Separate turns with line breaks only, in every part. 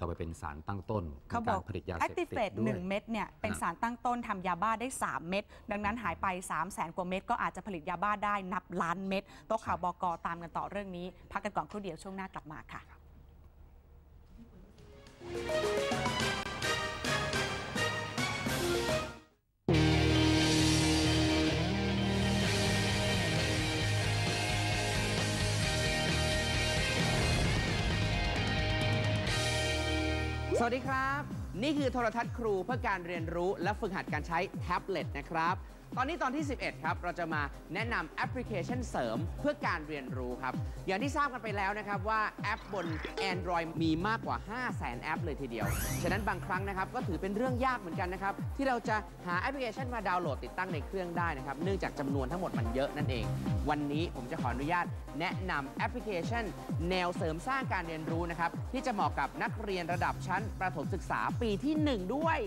จะเอาไปเป็นสารตั้งต้นใน
เขาบ
กา
อ
ร
ก
ผลิตยา
แอ
เส
ค
พ
ติ
ติด
เฟต
ด้
ห
วย
นึ่งเม็ดเนี่ยเป็นสารตั้งต้นทำยาบ้าได้ 3 เม็ดดังนั้นหายไป 3 0 0แสนกว่าเม็ดก็อาจจะผลิตยาบ้าได้นับล้านเม็ดโต๊ะข่าวบกตามกันต่อเรื่องนี้ พักกันก่อนครู่เดียวช่วงหน้ากลับมาค่ะ
สวัสดีครับ นี่คือโทรทัศน์ครูเพื่อการเรียนรู้และฝึกหัดการใช้แท็บเล็ตนะครับ ตอนนี้ตอนที่ 11 ครับ เราจะมาแนะนำแอปพลิเคชันเสริมเพื่อการเรียนรู้ครับ อย่างที่ทราบกันไปแล้วนะครับว่าแอปบน Android มีมากกว่า 5 0 0 0 0 0แอปเลยทีเดียว ฉะนั้นบางครั้งนะครับก็ถือเป็นเรื่องยากเหมือนกันนะครับ ที่เราจะหาแอปพลิเคชันมาดาวน์โหลดติดตั้งในเครื่องได้นะครับ เนื่องจากจำนวนทั้งหมดมันเยอะนั่นเอง วันนี้ผมจะขออนุญาตแนะนำแอปพลิเคชัน แนวเสริมสร้างการเรียนรู้นะครับที่จะเหมาะกับนักเรียนระดับชั้นประถมศึกษาปีที่ 1 ด้วย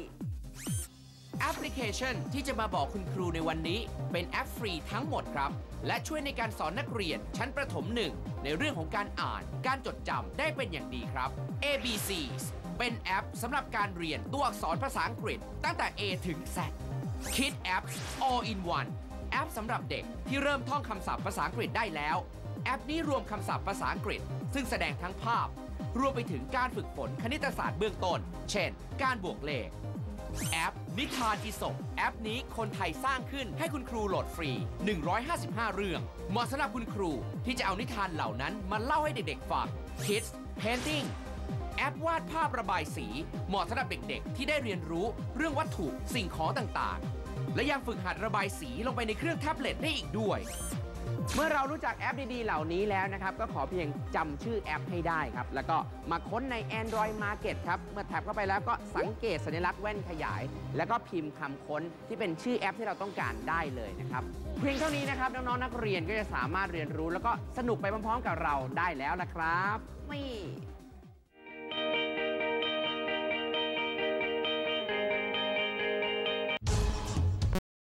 แอปพลิเคชันที่จะมาบอกคุณครูในวันนี้ เป็นแอปฟรีทั้งหมดครับ และช่วยในการสอนนักเรียนชั้นประถมหนึ่งในเรื่องของการอ่าน การจดจำได้เป็นอย่างดีครับ ABCs เป็นแอปสำหรับการเรียนตัวอักษรภาษาอังกฤษ ตั้งแต่ A ถึง Z Kid Apps All in One แอปสำหรับเด็กที่เริ่มท่องคำศัพท์ภาษาอังกฤษได้แล้ว แอปนี้รวมคำศัพท์ภาษาอังกฤษ ซึ่งแสดงทั้งภาพ รวมไปถึงการฝึกฝนคณิตศาสตร์เบื้องต้น เช่น การบวกเลข แอป นิทานอีสกแอปนี้คนไทยสร้างขึ้นให้คุณครูโหลดฟรี 155 เรื่อง เหมาะสำหรับคุณครูที่จะเอานิทานเหล่านั้นมาเล่าให้เด็กๆฟัง Kids Painting แอปวาดภาพระบายสี เหมาะสำหรับเด็กๆ ที่ได้เรียนรู้เรื่องวัตถุสิ่งของต่างๆ และยังฝึกหัดระบายสีลงไปในเครื่องแท็บเล็ตได้อีกด้วย เมื่อเรารู้จักแอปดีๆ เหล่านี้แล้วนะครับ ก็ขอเพียงจำชื่อแอปให้ได้ครับ แล้วก็มาค้นใน Android Market ครับ เมื่อแท็บเข้าไปแล้วก็สังเกตสัญลักษณ์แว่นขยาย แล้วก็พิมพ์คำค้นที่เป็นชื่อแอปที่เราต้องการได้เลยนะครับ เพียงเท่านี้นะครับ น้องๆ นักเรียนก็จะสามารถเรียนรู้ แล้วก็สนุกไปพร้อมๆ กับเราได้แล้วนะครับนี่